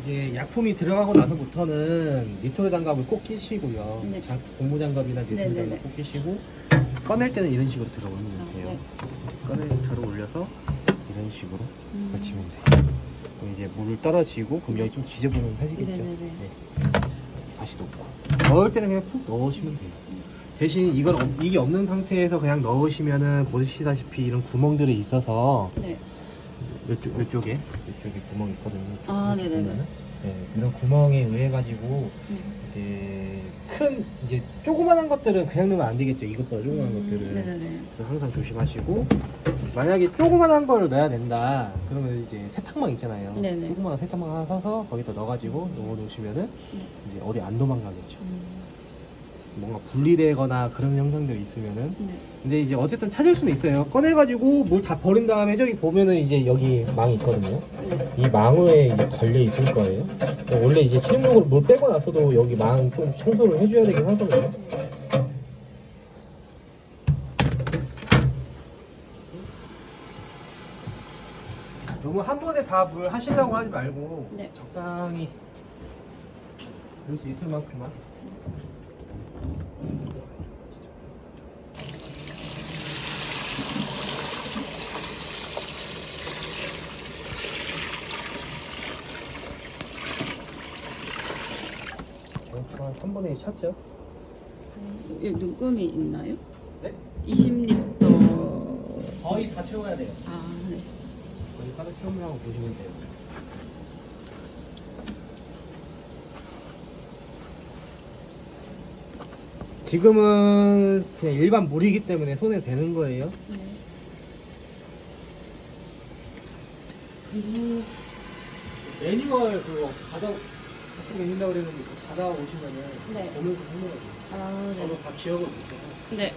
이제 약품이 들어가고 나서부터는 니트로 장갑을 꼭 끼시고요. 네. 자- 고무 장갑이나 니트로 네네네. 장갑 꼭 끼시고 꺼낼 때는 이런 식으로 들어 올리면 아, 돼요. 네. 꺼내 들어 올려서 이런 식으로 음. 받치면 돼요. 그럼 이제 물 떨어지고 그럼 여기 좀 지저분한 해지겠죠. 네 네 네. 네. 다시 놓고 넣을 때는 그냥 푹 넣으시면 돼요. 대신 이걸 없- 이게 없는 상태에서 그냥 넣으시면은 보시다시피 이런 구멍들이 있어서 네. 이쪽 이쪽에 이쪽에 구멍이 있거든요. 이쪽, 아, 이쪽 네네네. 보면은. 네, 이런 구멍에 의해 가지고 네. 이제 큰 이제 조그만한 것들은 그냥 넣으면 안 되겠죠. 이것보다 조그만한 음, 것들은 네네네. 그래서 항상 조심하시고 만약에 조그만한 거를 넣어야 된다. 그러면 이제 세탁망 있잖아요. 네네. 조그만한 세탁망 하나 사서 거기다 넣어가지고 넣어 놓으시면은 이제 어디 안 도망가겠죠. 음, 뭔가 분리되거나 그런 현상들이 있으면은 네. 근데 이제 어쨌든 찾을 수는 있어요. 꺼내가지고 물 다 버린 다음에 저기 보면은 이제 여기 망이 있거든요. 네. 이 망에 이제 걸려 있을 거예요. 원래 이제 실용적으로 물 빼고 나서도 여기 망 좀 청소를 해줘야 되긴 하거든요. 너무 한 번에 다 물 하시려고 하지 말고 네. 적당히 될수 있을 만큼만. 대충 한 3분의 1 찼죠? 여기 눈금이 있나요? 네? 20리터. 거의 다 채워야 돼요. 아, 네. 거의 따로 채우려고 보시면 돼요. 지금은 그냥 일반 물이기 때문에 손에 대는 거예요. 네. 그리고 매뉴얼 그거 받아 계신다고 그랬는데 그거 받아오시면은 네. 보면서 설명해 줘요. 아, 저도 네. 다 기억을 못해서 네.